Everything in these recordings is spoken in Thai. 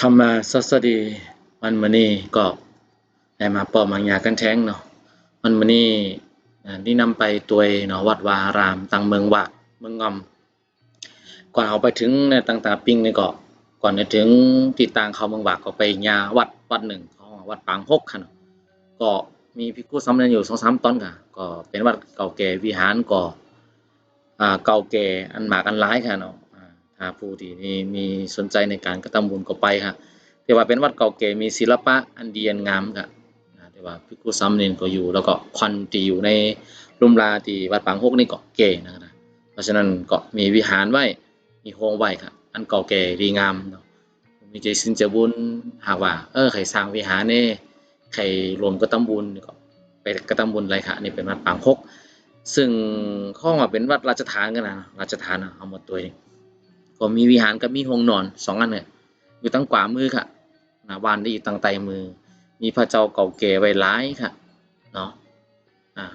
ธรรมาสัสดีวันมื้อนี้ก็ได้มาป้ามังยากันแท้งเนาะวันมื้อนี้อ่านี่นำไปตัวเนาะวัดวารามตังเมืองวากเมืองงอม ก่อนเอาไปถึงในต่างตาปิงนี่ก็ก่อนจะถึงที่ต่างเขาเมืองวากก็ไปญาวัดวัดหนึ่งของวัดปางหกค่ะเนาะก็มีภิกุสามเณรอยู่2-3ตนค่ะ ก็เป็นวัดเก่าแก่วิหารก็อ่าเก่าแก่อันหมากอันหลายค่ะเนาะ ถ้าผู้ที่มีมีสนใจในการกระทำบุญก็ไปค่ะแต่ว่าเป็นวัดเก่าแก่มีศิลปะอันดีอันงามค่ะอ่าแต่ว่าภิกษุสามเณรก็อยู่ แล้วก็ควันที่อยู่ในลุ่มลาที่วัดปางหกนี่เก็เก๋นะครับเพราะฉะนั้นก็มีวิหารไว้มีโฮงไว้ครับอันเก่าแก่ดีงามเนาะมีใจสินจะบุญหากว่า เออใครสร้างวิหารเนี่ใครรวมก็ตำบุญก็ไปกระทำบุญอะไรค่ะนี่เป็นวัดปางคกซึ่งข้องว่าเป็นวัดราชทานกันนะราชทานเอาหมดตัวนี้ ก็มีวิหารกับมีโรงนอนสองอันเนี่ยอยู่ตั้งขวามือค่ะหนะวานได้อยู่ตั้งไตมือ มีพระเจ้าเก่าแก่ไว้หลายค่ะเนาะอ่า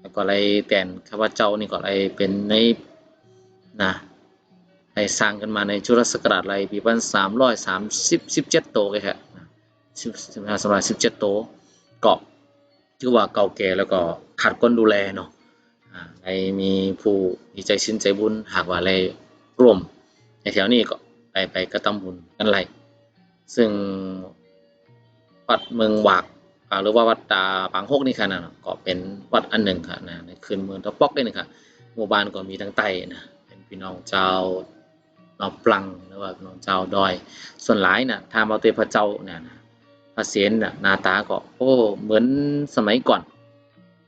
แล้วก็เลยแต่นข้าพเจ้านี่ก็เลยเป็นในนะได้สร้างกันมาในชุรศักราชอะไรปีพันสามร้อยสามสิบสิบเจ็ดโตเลยครับสิบสิบห้าสำหรับสิบเจ็ดโตเก็ถือว่าเก่าแก่แล้วก็ขาดคนดูแลเนาะอ่าในมีผู้มีใจสินใจบุญหากว่าอะไรร่วม แถวนี้ก็ไปไปกระทำบุญกันไรซึ่งวัดเมืองวากหรือว่าวัดตาปางฮกนี่ค่ะนะก็เป็นวัดอันหนึ่งค่ะนะในคืนเมืองตะปอกได้นี่ค่ะหมู่บ้านก็มีทั้งไต้นะเป็นพี่น้องเจ้าเนาปลังหรือว่าพี่น้องเจ้าดอย ส่วนหลายน่ะถ้ามาเตพระเจ้าเนี่ยนะพระเศียรน่ะหน้าตาก็โอ้เหมือนสมัยก่อน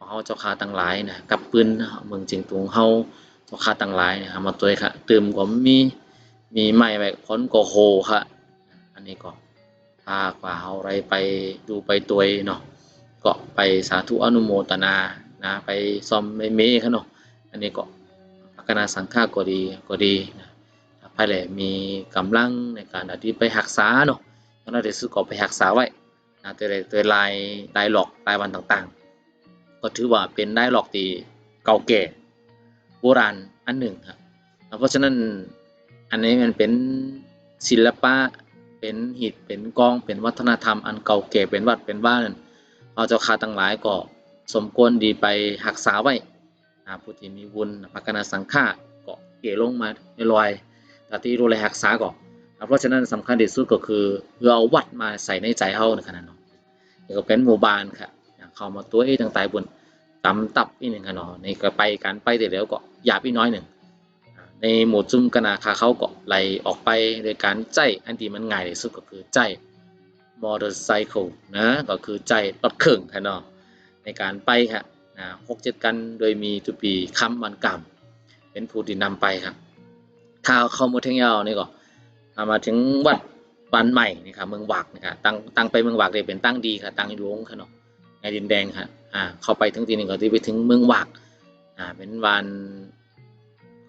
เฮาเจ้าคาต่างหลายนะกับปืนเมืองจียงตุงเฮาเจ้าคาต่างหลายนะมาตัวค่ะตืมก็มี มีไม้ไว้พ้นก็โหค่ะอันนี้ก็ถ้ากว่าเฮาไรไปดูไปตัวเนาะก็ไปสาธุอนุโมทนานะไปซ่อมไม่เมเขาเนาะอันนี้ก็พัฒนาสังฆาก็ดีก็ดีนะภายหลมีกำลังในการอดีไปรักษาเนาะก็น่าจะซื้อก็ไปรักษาไว้นะต่ละแต่ลายลายหลอกลายวันต่างๆ ก็ถือว่าเป็นได้หลอกที่เก่าแก่โบราณอันหนึ่งครับเพราะฉะนั้น อันนี้มันเป็นศิลปะเป็นหิตเป็นกองเป็นวัฒนธรรมอันเก่าแก่เป็นวัดเป็นบ้านเอาเจ้าคาตั้งหลายก็สมควรดีไปรักษาไว้ผู้ที่มีบุญพัฒนาสังฆาก็เกี่ลงมาในลอยแต่ที่ดูแลรักษาก็เพราะฉะนั้นสำคัญที่สุดก็คือเพื่อเอาวัดมาใส่ในใจเฮาในขณะนั้นนี่ก็เป็นหมู่บ้านครับอย่างเข้ามาตัวเอ้ต่างตายบุญตำตับอีกหนึ่งค่ะเนาะนี่ก็ไปกันไปแต่เดี๋ยวก็หยาบอีกน้อยหนึ่ง ในหมู่จุ่มกนาคาเขาก็ไหลออกไปโดยการใจอันที่มันง่ายที่สุดก็คือใจมอเตอร์ไซค์นะก็คือใจรถเครื่องค่ะเนาะในการไปค่ะนะหกเจ็ดกันโดยมีตุปีคำวันกรรมเป็นผู้ที่นำไปครับถ้าเข้ามาถึงยาวนี่ก็ามาถึงวัดบ้านใหม่นี่ครับเมืองวากนะครับตั้งตั้งไปเมืองวากเลยเป็นตั้งดีค่ะตั้งอยู่หลวงค่ะเนาะในดินแดงค่ะอ่าเข้าไปถึงทีนึงก็ที่ไปถึงเมืองวากอ่าเป็นวัน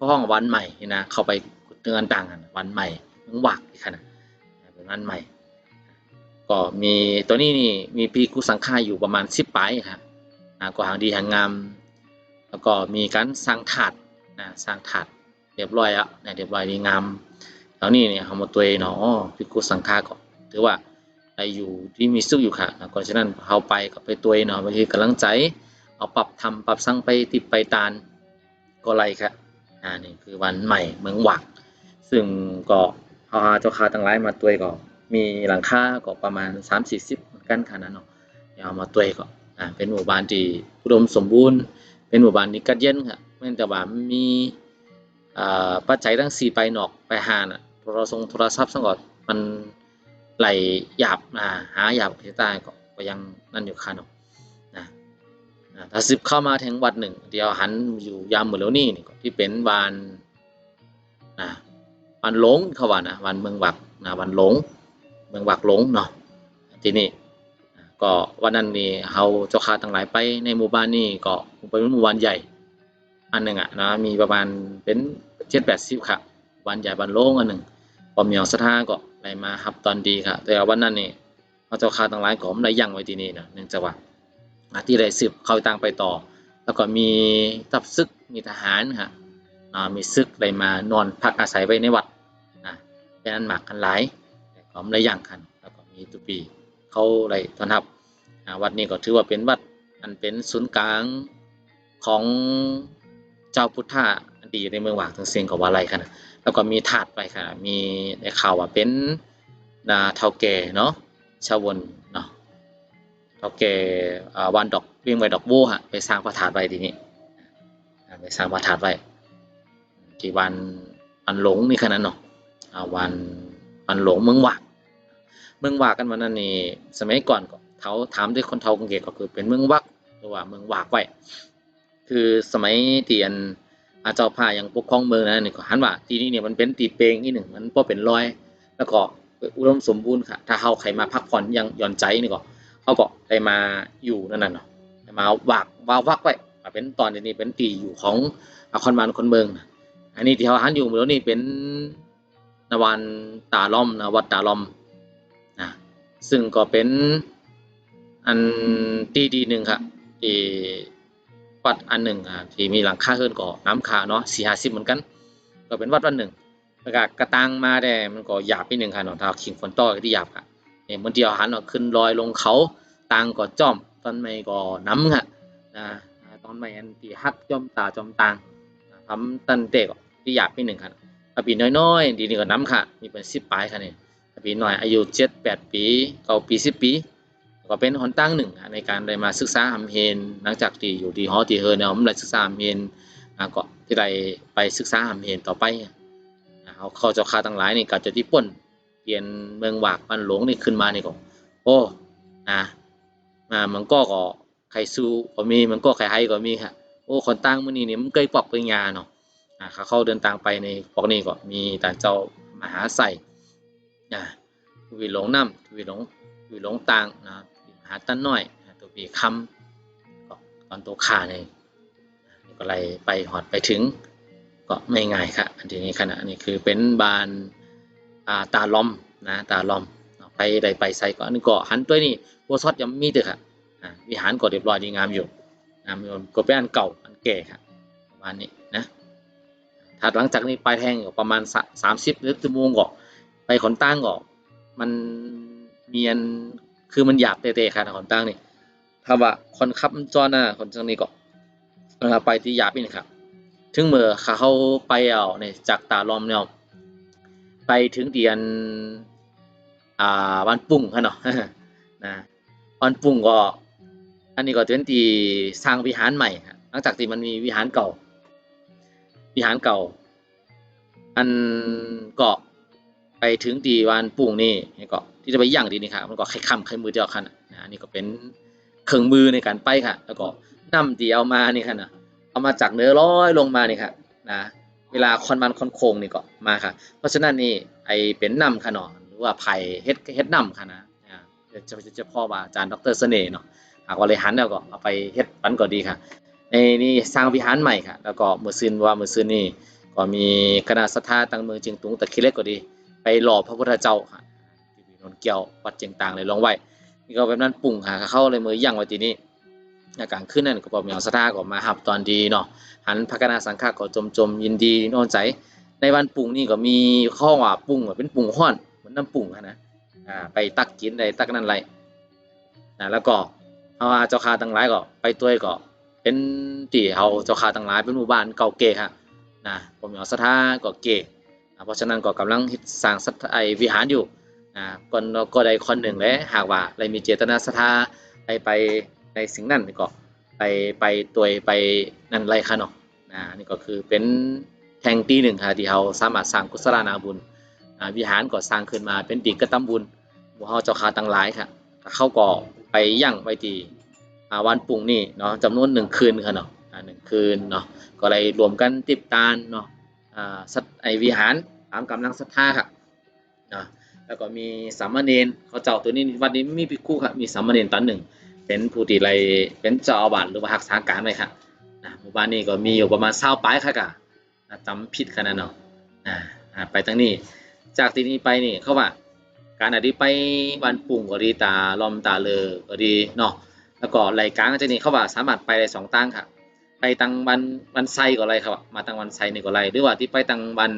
ห้องวันใหม่นี่นะเข้าไปเตือนต่างกันวันใหม่มืองหวักอีกขนาดเป็นวันใหม่ ก็มีตัวนี้นี่มีปีกุสังฆาอยู่ประมาณสิบปลายครับนะก็หางดีหางงามแล้วก็มีการสร้างถาดนะสร้างถาดเรียบร้อยแล้วนะเรียบร้อยดีงามแล้วนี่เนี่ยเอามาตัวเนาะปีกุสังฆาก็ถือว่าได้อยู่ที่มีสุขอยู่ค่ะก็ฉะนั้นเอาไปกับไปตัวเนาะบางทีกำลังใจ เอาปรับทำปรับสั่งไปติดไปตานก็ไรครับ อ่านี่คือวันใหม่เมืองหวักซึ่งก็พอเจ้าคาตั้งหลมาตัวก็มีหลังคาก็ประมาณ 3 4 0เหมือนกันขนาดเนาะเอามาตัวก็อ่าเป็นหมู่บ้านที่อุดมสมบูรณ์ เป็นหมู่บ้านที่กัดเย็นครับแม้แต่ว่ามีอ่าปัจจัยทั้งสี่ไปหนอกไปหาน่ะโทรศัพท์โทรศัพท์สังกอดมันไหลหยาบอ่าหาหยาบที่ใต้ก็ก็ยังนั่นอยู่ค่ะเนาะ ถ้าสิบเข้ามาแทงวัดหนึ่งเดียวหันอยู่ยามมือแล้วนี่นี่ที่เป็นวานอ่าวันหลงเขาว่านะวันเมืองวักนะวันหลงเมืองวักหลงเนาะทีนี้อ่าก็วันนั้นนี่เฮาเจ้าค้าทั้งหลายไปในหมู่บ้านนี่ก็เป็นหมู่บ้านใหญ่ อันหนึ่งอะนะมีประมาณเป็นเจ็ดแปดสิบค่ะวันใหญ่วันโล่งอันหนึ่งพอมีเอาสถาก็ไปมาฮับตอนดีค่ะแต่วันนั้นนี่เฮาเจ้าค้าทั้งหลายก็ไม่ได้ยั่งไว้ที่นี่นะเนื่องจากว่า ที่ได้สืบเข้าต่างไปต่อ แล้วก็มีทัพซึกมีทหารฮะอ่ามีซึกได้มานอนพักอาศัยไว้ในวัดนะเป็นอันหมากกันหลายแต่ก็อมหลายอย่างคันแล้วก็มีตุปีเขาไรต้อนรับวัดนี้ก็ถือว่าเป็นวัดอันเป็นศูนย์กลางของเจ้าพุทธะอันดีในเมืองหวากถึงเสียงกับว่าไรคันแล้วก็มีถาดไปค่ะมีได้ข่าวว่าเป็นนาเท่าแก่เนาะชาววน เนาะเท่าแกวันดอกวิ่งไปดอกโว้ฮะไปสร้างพระธาตุไว้ทีนี้ไปสร้างพระธาตุไว้ที่วันวันหลงนี่แค่นั้นเนาะอ่าวันวันหลงเมืองหวากเมืองหวากกันวันนั้นนี่สมัยก่อนก็เขาถามด้วยคนเฒ่ากรุงเทพก็คือเป็นเมืองวักหรือว่าเมืองวากไว้คือสมัยที่อันอาเจ้าพายังปกครองเมืองนั้นนี่ก็หันว่าทีนี่เนี่ยมันเป็นตีเปงที่หนึ่งมันบ่เป็นร้อย แล้วก็อุดมสมบูรณ์ค่ะถ้าเฮาใครมาพักผ่อนยังหย่อนใจนี่ก็ เขาก็ได้มาอยู่นั่นน่ะเนาะไดมาวากวาวักไว้เป็นตอนนี้เป็นตีอยู่ของอคอนบานคนเมืองอันนี้ที่เขาหันอยู่เมื่อนี้เป็นนวันตาล้อมนะวัดตาล้อมนะซึ่งก็เป็นอันที่ดีหนึ่งครับที่วัดอันหนึ่งอะที่มีหลังคาเฮิรนก็น้ำคาเนาะสี่ห้าสิบเหมือนกัน ก็เป็นวัดวัดหนึ่งแล้วก็กระตังมาได้มันก็หยาบไปหนึ่งค่ะเนาะถ้าขิงฝนต่อก็ที่หยาบค่ะเนี่ยบางทีเอาหันออกขึ้นลอยลงเขา ตังก็จอม ตอนไม่ก็น้ำค่ะนะตอนไม่อันที่ฮักจอมตาจอมตังทำตันเตก็ที่หยาบไปหนึ่งค่ะถ้าปีน้อยๆดีนี่ก็น้ำค่ะ มีเป็นสิบปลายค่ะเนี่ยปีหน่อยอายุ7 8ปีเก้าปี10ปี ก็เป็นหนตั้งหนึ่งในการได้มาศึกษาหำเฮนหลังจากที่อยู่ที่หอที่เฮอเนี่ยผมได้ศึกษาหำเฮนก็ที่ได้ไปศึกษาหำเฮนต่อไปเอาเข้าเจ้าคาทั้งหลายนี่ก็จะที่ป่นเปลี่ยนเมืองหวากมันหลงนี่ขึ้นมานี่ก็โอ้นะ มามันก็ก็ใครสู้ก็มีมันก็ใครให้ก็มีค่ะโอ้คนตั้งมื้อนี้นี่มันเคยปอกปริญญาเนาะอ่าเขาเดินทางไปในพวกนี้ก็มีตาเจ้ามหาไสนะทวีหลงน้ำทวีหลงทวีหลงต่างนะมหาตันน้อยตัวปีคำก็ตอนตัวขาเนี่ยก็เลยไปหอดไปถึง ก็ไม่ง่ายครับอันนี้ขณะนี้คือเป็นบานอ่าตาลอมนะตาลอมไปใดไปใส่ก็อันนี้ก็หันตัวนี้ โบซอดยังมีเถอครับวิหารก็เรียบร้อยดีงามอยู่นะมันก็เป็นอันเก่าอันแก่ครับประมาณนี้นะถ้าหลังจากนี้ปลายแทงก็ประมาณสามสิบหรือชั่วโมงก็ไปขนตั้งก็มันเมียนคือมันหยาบเตะๆค่ะขนตั้งนี่ถ้าว่าคนขับจอน้าคนจังนี้ก็ไปที่หยาบนี่ครับถึงเมื่อเขาไปเอาเนี่ยจากตาลอมเนี่ยไปถึงเดียนอ่าวันปุ่งค่ะเนาะนะ วันปุ่งก็ อันนี้ก็เป็นที่สร้างวิหารใหม่ครับหลังจากที่มันมีวิหารเก่า วิหารเก่า อันเก็ไปถึงตีวันปุ่งนี่เก็ที่จะไปย่างดีนี่ครับมันก็ไข่คำไข่มือเดียวกันนะอันนี้ก็เป็นเครื่องมือในการไปค่ะ แล้วก็น้ำที่เอามานี่ค่ะนะเอามาจากเนื้อร้อยลงมานี่ครับนะเวลาคอนมันคอนโคงนี่ก็มาค่ะ เพราะฉะนั้นนี่ไอเป็นน้ำค่ะเนาะหรือว่าไผ่เฮ็ดเฮ็ดน้ำค่ะนะ จะจะจะพ่อว่าอาจารย์ดรเสน่ห์เนาะหากว่าเลยหันแล้วก็เอาไปเฮ็ดปันก็ดีค่ะ ในนี่สร้างวิหารใหม่ค่ะ แล้วก็มือซึนว่ามือซึนนี่ก็มีคณะสัทธาตั้งเมืองจิงตุงตะคิเล็กก็ดี ไปหล่อพระพุทธเจ้าค่ะที่นนเกี่ยววัดเจียงต่างเลยลองไว้นี่ก็แบบนั้นปุ่งหาเข้าเลยมือย่างไว้ทีนี้อากางขึ้นนั่นก็บอกมีเอาสัทธาก็มาหับตอนดีเนาะหันพระคณะสังฆะก็จมจมยินดีนอนใจ ในวันปุ่งนี่ก็มีข้อว่าปุ่งเป็นปุ่งห้อนเหมือนน้ำปุ่งนะ อ่าไปตักกินได้ตักนั่นไรนะแล้วก็เอาเจ้าคาตั้งหลายก็ไปตัวก็เป็นตีเฮาเจ้าคาตั้งหลายเป็นหมู่บ้านเก่าเก๋ครับนะผมเอาสัทธาก็เก๋เพราะฉะนั้นก็กำลังสร้างสัทไอวิหารอยู่นะก่อนก็ได้คนหนึ่งและหากว่าอะไรมีเจตนาศรัทธาไปไปในสิ่งนั้นก็ไปไปตัวไปนั่นไรคะเนาะนะนี่ก็คือเป็นแห่งที่หนึ่งค่ะที่เราสามารถสร้างกุศลนาบุญวิหารก็สร้างขึ้นมาเป็นตีกระตำบุญ หมู่เฮาเจ้าคาตังหลายค่ะเข้าก็ไปยั่งไว้ที่วันปุ่งนี่เนาะจำนวนหนึ่งคืนค่ะเนาะหนึ่งคืนเนาะก็เลยรวมกันติดตานเนาะสัตไอวิหารตามกำลังศรัทธาค่ะนะแล้วก็มีสามเณรเขาเจ้าตัวนี้วันนี้มีภิกขุครับมีสามเณรตอนหนึ่งเป็นผู้ที่ไรเป็นเจ้าอาวาสหรือว่ารักษาการไว้ครับนะหมู่บ้านนี้ก็มีอยู่ประมาณเศร้าปลายค่ะกะจำผิดขนาดเนาะอ่าไปทั้งนี้ จากที่นี้ไปนี่เขาว่า การอดีไปวันปุ่งก็ดีตาลอมตาเลอก็ดีเนาะแล้วก็รายการก็จะนี่เขาว่าสามารถไปได้สองตั้งค่ะ ไปตังวันวันไซก็ไรครับมาตังวันไซนี่ก็ไรหรือว่าที่ไปตังวัน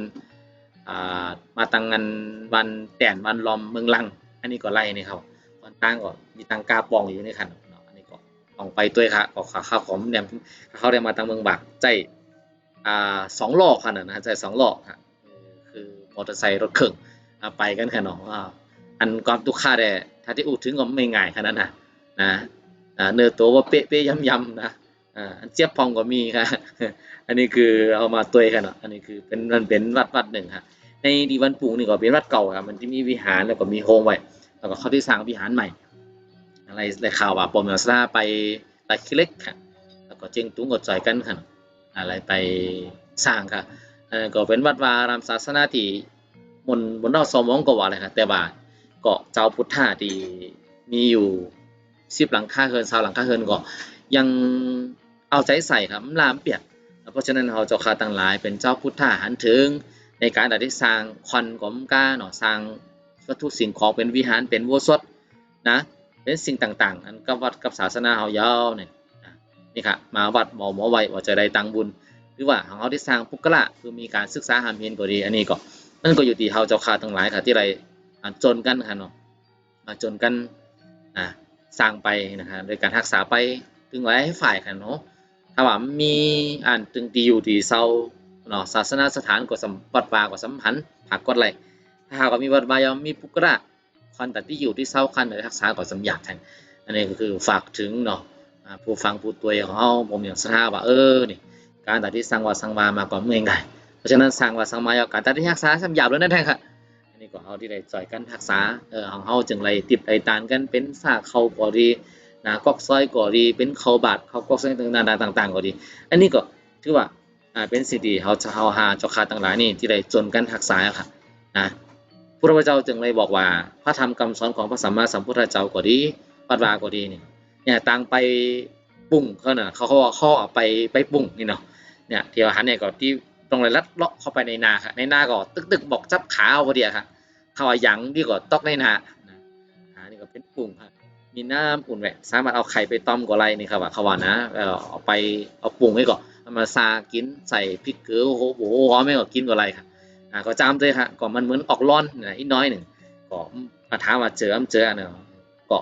อ่ามาตังงานวันแต่นวันลอมเมืองลัง อันนี้ก็ไล่นี่ครับตอนตั้งก็มีตังกาปองอยู่ในคันเนาะอันนี้ก็ต้องไปด้วยค่ะก็ขาข้าวของแนมเขาได้มาตังเมืองบากใจอ่าสองล้อคันน่ะนะใจสองล้อครับคือมอเตอร์ไซค์รถเครื่องไปกันค่ะเนาะ อันความตุกค่าได้ถ้าที่อูดถึงก็ไม่ง่ายขนาดนั้นนะนะเนื้อตัวว่าเป๊ะๆย่ำๆนะอันเจี๊ยบพองก็มีค่ะอันนี้คือเอามาตัวกันเนาะอันนี้คือเป็นมันเป็นวัดวัดหนึ่งครับในดีวันปูนี่ก็เป็นวัดเก่าครับมันที่มีวิหารแล้วก็มีโฮมไว้แล้วก็เขาที่สร้างวิหารใหม่ อะไรในข่าวว่าปอมยอสลาไปไปคิเล็กค่ะแล้วก็เจงตุ้งกดจอยกันค่ะอะไรไปสร้างค่ะอันนั้นก็เป็นวัดวารามศาสนาที่มนบนนอกซอมองก็ว่าอะไรค่ะแต่ว่า เกาะเจ้าพุทธาที่มีอยู่สิบหลังคาเฮือนซาวหลังคาเฮือนก็ยังเอาใจใส่ครับลามเปียกเพราะฉะนั้นเราเจ้าข้าต่างหลาย เป็นเจ้าพุทธาหันถึง ในการที่สร้างควันกอมก้าเนาะสร้างวัตถุสิ่งของเป็นวิหารเป็นวัวสดนะเป็นสิ่งต่างๆ อันกับวัดกับศาสนาเฮายาวเนี่ยนี่ค่ะมาวัดหมอหมอไว้ว่าจะได้ตังบุญ หรือว่าของเขาที่สร้างพุกละคือมีการศึกษาหามเพียนก็ดี อันนี้ก็นั่นก็อยู่ที่เฮาเจ้าข้าทั้งหลายค่ะที่ไร จนกันค่ะเนาะมาจนกันอ่าสร้างไปนะครับโดยการรักษาไปถึงไว้ให้ฝ่ายค่ะเนาะถ้าว่ามีอ่านตึงตีอยู่ที่เซาเนาะศาสนาสถานก็สัมวัดวาก็สัมพันธ์ผักกดไหลถ้าหากว่ามีวัดวายอมมีปุกระคันแต่ที่อยู่ที่เซาคันในรักษาก็สัมยากแทนอันนี้ก็คือฝากถึงเนาะผู้ฟังผู้ตัวของเฮาผมอย่างสถาว่าเออนี่การตัดที่สร้างวัดสร้างวามาก่อนเมื่อไงเพราะฉะนั้นสร้างวัดสร้างมาเอาการตัดที่รักษาสัมยากเลยนั่นแทนค่ะ นนี้ก็เฮาที่ได้จ่อยกันรักษาเออของเฮาจึงไรติดไรตานกันเป็นสาเขาพอดีนะกอกซอยก็ดีเป็นเขาบาดเขากอกซอยต่างๆต่างๆก็ดี อันนี้ก็ถือว่าอ่าเป็นสิ่งที่เขาจะเฮาหาเจ้าขาต่างหลายนี่ที่ได้จนกันทักษาครับนะพระพุทธเจ้าจึงเลยบอกว่า พระธรรมคำสอนของพระสัมมาสัมพุทธเจ้าก็ดีปัดวาก็ดีนี่เนี่ยต่างไปปรุงเขาน่ะเขาเขาเขาเอาไปไปปรุงนี่เนาะเนี่ยเที่ว่าหันเนี่ยก็ที่ ตรงเลยลัดเลาะเข้าไปในนาค่ะในนาก็ตึกๆบอกจับขาเอาพอดีค่ะเขาวาหยังที่ก็ตอกในนานะอันนี้ก็เป็นปรุงครับมีน้ำอุ่นแหวะสามารถเอาไข่ไปต้มก็ไรนี่ครับว่าเขาว่านะเอาไปเอาปรุงไว้ก่อนเอามาซากินใส่พริกเกลือโอ้โหหอมไม่ก็กินก็ไรครับอ่าก็จำเลยครับก็มันเหมือนออกร้อนนะอีกน้อยหนึ่งก็มาถามว่าเจอเจออันเนาะก็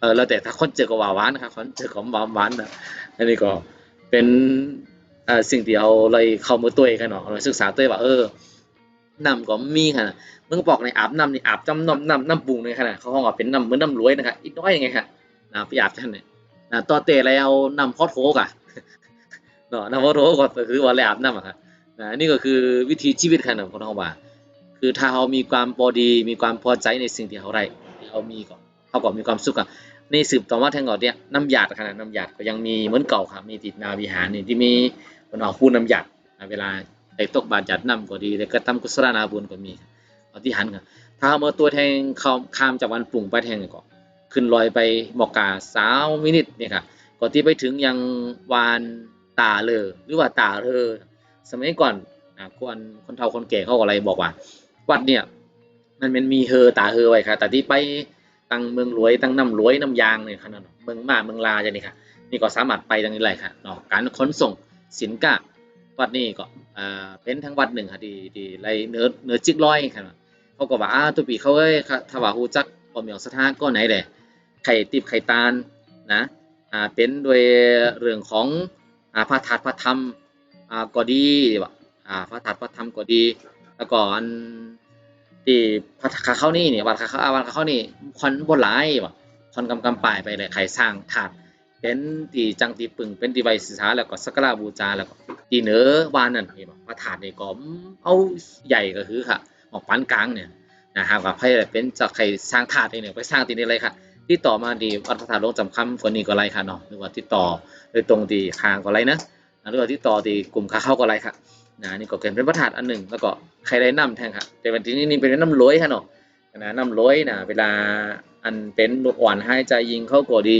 เออแล้วแต่ถ้าคนเจอก็หวานนะครับคนเจอของหวานหวานนะอันนี้ก็เป็น เอ่อสิ่งที่เอาเลยเข้ามาตัวเองกันเนาะเราศึกษาตัวว่าเออน้ำก็มีค่ะมึงบอกในอาบน้ำนี่อาบจำน้ำน้ำน้ำปรุงในขนาดเขาห้องว่าเป็นน้ำเหมือนน้ำรวยนะครับอีกน้อยยังไงครับนะไปอาบท่านเนี่ยต่อเตะอะไรเอาน้ำพอดโฟกอะเนาะน้ำพอดโฟก็คือว่าอะไรอาบน้ำอะครับนะนี่ก็คือวิธีชีวิตขนาดของเราว่า คือถ้าเรามีความพอดีมีความพอใจในสิ่งที่เขาได้เขามีก่อนเขาก็มีความสุขอะในสืบต่อมาแทงก่อนเนี่ยน้ำหยาดขนาดน้ำหยาดก็ยังมีเหมือนเก่าครับมีติดนาวิหารนี่ที่มี คนเอาคู่น้ำหยาดเวลาไอ้ตกบาดหยาดน้ำก็ดีแล้วก็ทำกุศลนาบุญก็มีเอาที่หันกันถ้าเมื่อตัวแทงเขาข้ามจากวันปุ่งไปแทงก็ขึ้นลอยไปหมอกกาสาวมินิทเนี่ยครับก่อนที่ไปถึงยังวานตาเลอหรือว่าตาเลอสมัยก่อนอ่าคนคนเฒ่าคนแก่เขาอะไรบอกว่า วัดเนี่ยมันเป็นมีเฮอตาเฮอไว้ครับแต่ที่ไปตั้งเมืองรวยตั้งน้ำรวยน้ำยางเนี่ยขนาดเมืองมาเมืองลาจะนี่ครับนี่ก็สามารถไปดังนี้เลยครับเนาะการขนส่ง สินค้าวัดนี้ก็อ่าเป็นทั้งวัดหนึ่งครับที่ที่ไรเนื้อเนื้อจิกร้อยครับเขาก็ว่าอ้าตัวปีเขาเอ้ยถ้าว่าฮูจักปอมเหมียวสถานก็ไหนแหละไข่ติบไข่ตาลนะอ่าเป็นด้วยเรื่องของอ่าพระธาตุพระธรรมอ่าก็ดีว่าอ่าพระธาตุพระธรรมก็ดี แล้วก็อันที่พระคาเข้านี่เนี่ยวัดคาเข้าวัดคาเข้านี่ควันบ่หลายว่าควันกำกำปลายไปเลยใครสร้างถาด เป็นตีจังตีปึงเป็นตีไวศึกษาแล้วก็สักการะบูชาแล้วก็ตีเหนือวานนั่นเห็นบ่พระธาตุนี่ก็เอาใหญ่ก็คือค่ะออกปานกลางเนี่ยนะครับว่าให้เป็นจากใครสร้างถาดเนี่ยไปสร้างตีนี่เลยค่ะติดต่อมาดีวัดพระธาตุลงจำคำคนนี้ก็ไรค่ะเนาะหรือว่าติดต่อโดยตรงที่คางก็ไรนะหรือว่าติดต่อที่กลุ่มค้าเข้าก็ไรค่ะนะนี่ก็เป็นพระธาตุอันหนึ่งแล้วก็ใครได้น้ำแทงค่ะแต่วันที่นี้นี่เป็นน้ำลอยค่ะเนาะนะน้ำลอยนะเวลาอันเป็นลูกอ่อนให้ใจยิงเข้าก็ดี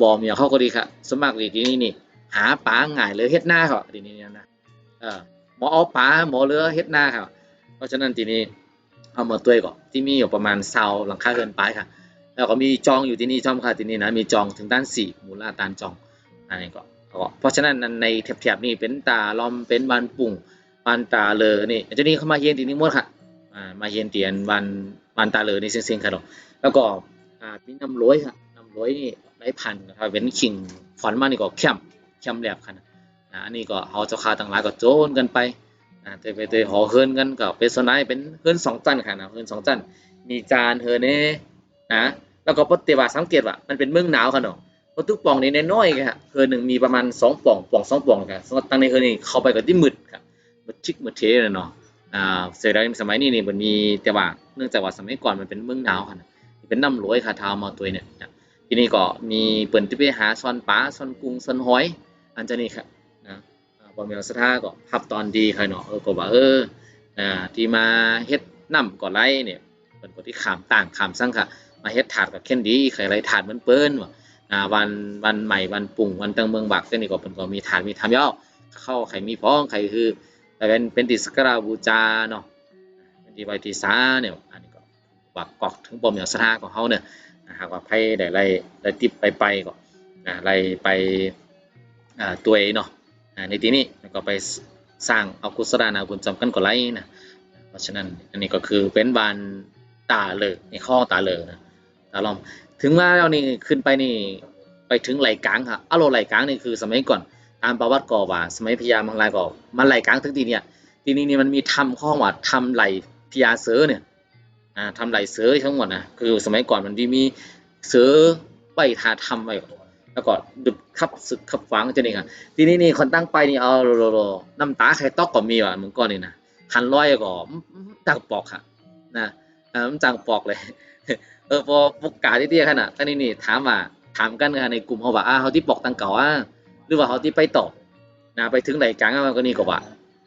ปอมอย่างเข้าก็ดีค่ะสมัครดีที่นี่นี่หาปลาง่ายเลยเฮ็ดหน้าเขาทีนี้นะเออหมอเอาปลาหมอเรือเฮ็ดหน้าค่ะเพราะฉะนั้นทีนี้เอามาตัวก่อนที่มีอยู่ประมาณเซาหลังคาเกินไปค่ะ แล้วก็มีจองอยู่ที่นี่จอมค่ะที่นี่นะมีจองถึงด้านสี่มูลาตานจองอันนี้ก็เพราะฉะนั้นในแถบๆนี้เป็นตาลอมเป็นบานปุ่งบานตาเลอนี่เจ้านี่เขามาเฮียนที่นี่มดค่ะอ่ามาเฮียนเตียนบานบานตาเลอนี่เซ็งๆค่ะเนาะแล้วก็อ่ามีน้ำร้อยค่ะน้ำร้อยนี่ ได้พันนะครับเป็นขิงฝันมานี่ก็แคมแคมแหลบค่ะนะอันนี้ก็เฮาเจ้าคาต่างหลายก็โจนกันไปอ่าแต่ไปแต่หอเฮิรนกันก็เป็นส่วนไนเป็นเฮิรนสองจันค่ะนะเฮิรนสองจันมีจานเฮิรนเน่นะแล้วก็ปฏิบัติสังเกตว่ามันเป็นเมืองหนาวค่ะเนาะเพราะทุกป่องนี่น้อยๆครับเฮือนหนึ่งมีประมาณสองป่องป่องสองป่องครับสำหรับตั้งในเฮือนนี่เข้าไปก็ที่มืดครับมืดชิกมืดเทเลยเนาะอ่าเสียดายสมัยนี้นี่มันมีแต่ว่าเนื่องจากว่าสมัยก่อนมันเป็นเมืองหนาวค่ะเป็นน้ำรวยค่ะทาวมาตัวเนี่ย ที่นี้ก็มีเปิ่นที่ไปหาซอนปลาซอนกุงซอนหอย อันเจะนี่ครับนะอ่าบ่มีสถาก็พับตอนดีใค่ะเนาะเออก็ว่าเอออ่าที่มาเฮ็ดน้ำก่อไร่เนี่ยเปิ่นก็ที่ขามต่างขามสั่งค่ะ มาเฮ็ดถาดกับเคนดีใครไรถาดเหมือนเปิ้นว่ะวันวันใหม่วันปุ่งวันตังเมืองบักเส้นนี่ก็เป็นก็มีฐานมีธรรมย่อเข้าใครมีพ้องใครคือแต่เป็นเป็นติสกราบูชาเนาะเป็นที่ไว้ที่ซาเนี่ยอันนี้ก็บักกอกถึงบ่มีสถาของเฮาเนี่ย หากว่าไผได้ไล่ไล่ติบไปไปก็นะไล่ไปตัวเองเนาะในที่นี้ก็ไปสร้างเอากุศลานาบุญจำกันก็ไล่นะเพราะฉะนั้นอันนี้ก็คือเป็นบานตาเลยในข้อตาเลยนะตาลอมถึงว่าเรานี่ขึ้นไปนี่ไปถึงไหลกลางครับอารมณ์ไหลกลางนี่คือสมัยก่อนตามประวัติก่อว่า สมัยพญามังรายก่อมันไหลกลางทั้งทีเนี่ยทีนี้นี่มันมีทำข้อว่าทำไหลพญาเสือเนี่ย อ่าทำไหลเสือทั้งหมดนะคือสมัยก่อนมันที่มีเสือไปทาทำไว้แล้วก็ดึบขับศึกขับฝังจะนี่ครับทีนี้นี่คนตั้งไปนี่เอาโลโลโลน้ำตาใครตอกก็มีว่ะมึงก่อนนี่นะคันร้อยก็จังปอกค่ะนะอ่ามันจังปอกเลยเออพอปกกาที่เตี้ยขนาดตอนนี้นี่ถามว่าถามกันค่ะในกลุ่มเขาว่าอ่าเขาที่ปอกตังเก่าอะหรือว่าเขาที่ไปต่อนะไปถึงไหนกลางมันก็นี่ก็ว่า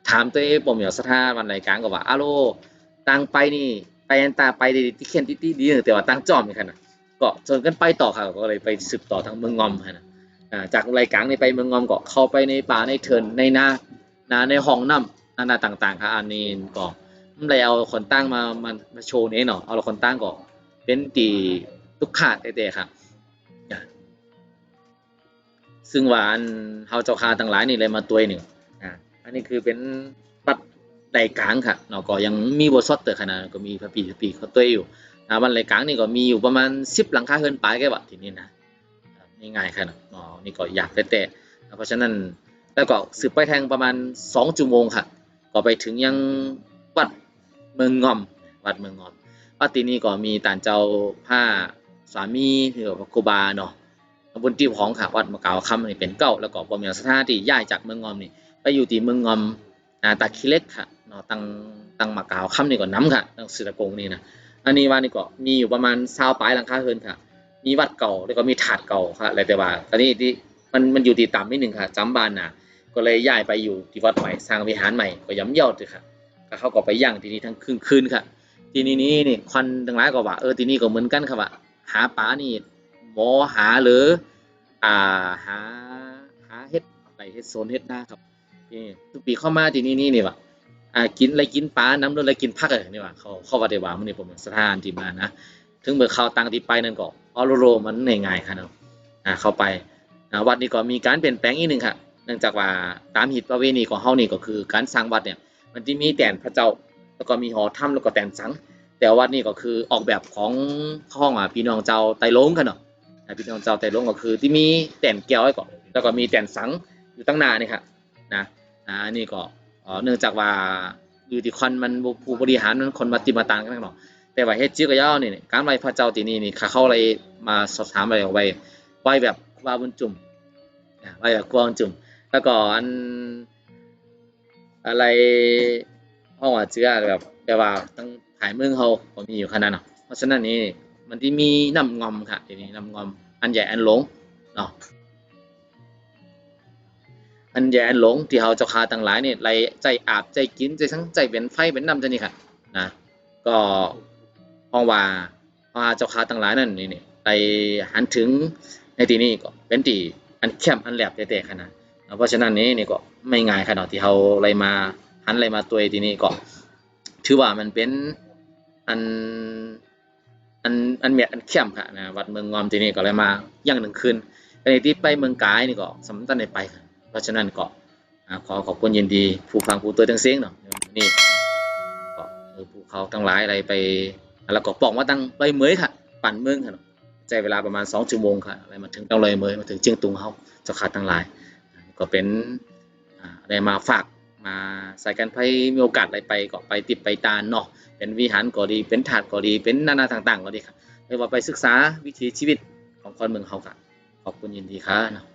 ถามตัวเองผมอยากสถาวันไหนกลางก็ว่าอ้าโลตังไปนี่ ไปอันตาไปดีที่เขียนที่ที่ดีแต่ว่าตั้งจอมขนาดก็จนกันไปต่อค่ะก็เลยไปสืบต่อทางเมืองงอมค่ะนะจากไรกลางนี่ไปเมืองงอมก็เข้าไปในป่าในเทินในนานาในห้องน้ำนานาต่างๆค่ะอันนี้ก็ไม่ได้เอาคนตั้งมามามาโชว์นี้เนาะเอาคนตั้งก็เป็นตีทุกขาดแต่ๆค่ะซึ่งว่าอันเฮาเจ้าคาทั้งหลายนี่เลยมาตัวหนึ่งอ่าอันนี้คือเป็น ปัดไดกลางค่ะเนาะก็ยังมีบ่ซอดเตอขนาดก็มีพระปีปีเขาตัวอยู่นะวันไดกลางนี่ก็มีอยู่ประมาณ 10 หลังคาเฮือนปลายแค่ว่าทีนี้นะนี่ง่ายค่ะเนาะนี่ก็อยากแต่แต่เพราะฉะนั้นแล้วก็สืบไปแทงประมาณ2ชั่วโมงค่ะ ก็ไปถึงยังวัดเมืองงอม วัดเมืองงอมวัดที่นี่ก็มีตานเจ้าผ้าสามีหรือว่าครูบาเนาะตำบลที่ของค่ะวัดมะกาวคำนี่เป็นเก้าแล้วก็บ่มีสถานที่ย้ายจากเมืองงอมนี่ไปอยู่ที่เมืองงอมอาตาคิเล็กค่ะ เนาะตังตังมะกาวคำนี่ก็น้ำค่ะตังศิลปงนี่นะอันนี้ว่านี่ก็มีอยู่ประมาณ20ปลายหลังคาเฮือนค่ะ มีวัดเก่าแล้วก็มีถาดเก่าค่ะอะไรแต่ว่าตอนนี้ที่มันมันอยู่ที่ต่ำนิดนึงค่ะจำบานน่ะ ก็เลยย้ายไปอยู่ที่วัดใหม่สร้างวิหารใหม่ก็ย้ำเย่าเลยค่ะก็เขาก็ไปย่างที่นี่ทั้งคืนคืนค่ะ ที่นี้นี่นี่ควันทั้งหลายก็ว่าเออที่นี้ก็เหมือนกันครับว่าหาปลานี่บ่หาหรือ อ่าหาหาเฮ็ดไปเฮ็ดโซนเฮ็ดหน้าครับนี่ทุกปีเข้ามาที่นี้นี่นี่ว่า อ่ากินอะไรกินปลาน้ำด้วยอะไรกินผักอะไรนี่ว่าเขาเขาว่าได้ว่ามันนี่ผมสถานที่มานะถึงเมื่อเขาตังที่ไปนั่นก็ออโรโรมันง่ายๆครับเนาะอ่าเข้าไปอ่าวัดนี้ก็มีการเปลี่ยนแปลงอีกหนึ่งครับเนื่องจากว่าตามหิตประเวณีของเฮานี่ก็คือการสร้างวัดเนี่ยมันจะมีแต่นพระเจ้าแล้วก็มีหอถ้ำแล้วก็แต่นสัง แต่วัดนี่ก็คือออกแบบของห้องอะพี่น้องเจ้าไตลงกันเนาะพี่น้องเจ้าไตลงก็คือที่มีแต่นแก้วไว้ก่อนแล้วก็มีแต่นสังอยู่ตั้งนานนี่ครับนะอ่านี่ก็ เนื่องจากว่าอยู่ที่คนมันผู้บริหารมันคนมาติมาตังกันเนาะแต่ว่าเฮ็ดจิ้วกับย่านี่การไหว้พระเจ้าที่นี่นี่ขาเข้าอะไรมาสอบถามอะไรเอาไว้ไหว้แบบครูบาบุญจุ่มไหว้แบบครูบาบุญจุ่ม แล้วก็อันอะไรห้องว่าเจือแบบแบบว่าตั้งขายเมืองเฮาก็มีอยู่ขนาดเนาะเพราะฉะนั้นนี่มันที่มีน้ำงอมค่ะทีนี้น้ำงอมอันใหญ่อันหลงเนาะ อันใหญ่อันหลงที่เฮาเจ้าคาต่างหลายเนี่ไหลใจอาบใจกินใจทั้งใจเป็นไฟเป็นน้ำจังนี่ค่ะนะก็ห้องว่าห้องว่าเจ้าคาต่างหลายนั่นนี่นี่ไปหันถึงในที่นี้ก็เป็นที่อันเข้มอันแหลบแต่ๆขนาดเพราะฉะนั้นนี้นี่ก็ไม่ง่ายขนาดที่เขาอะไรมาหันอะไรมาตัวที่นี้ก็ถือว่ามันเป็นอันอันอันเมียอันเข้มค่ะนะวัดเมืองงอมที่นี่ก็เลยมาอย่างหนึ่งคืนในที่ไปเมืองกายนี่ก็สำคัญในไปค่ะ ราะฉะนั้นก็ขอขอบคุณยินดี ผู้ฟังผู้ตัวทั้งเสียงเนาะนี่ก็เออผู้เขาทั้งหลายอะไรไปแล้วก็ปอกมาตั้งไปเมยค่ะ ปั่นเมืองค่ะเนาะใช้เวลาประมาณ2ชั่วโมงค่ะอะไรมาถึงตั้งเลยเมยมาถึงเชียงตุงเฮาเจ้าขาทั้งหลาย ก็เป็นอ่าได้มาฝากมาใส่กันไผมีโอกาสอะไรไปก็ไปติดไปตาเนาะเป็นวิหารก็ดีเป็นถาดก็ดีเป็นนานาต่าง ๆ ก็ดีค่ะไม่ว่าไปศึกษาวิถีชีวิตของคนเมืองเฮาค่ะขอบคุณยินดีค่ะเนาะ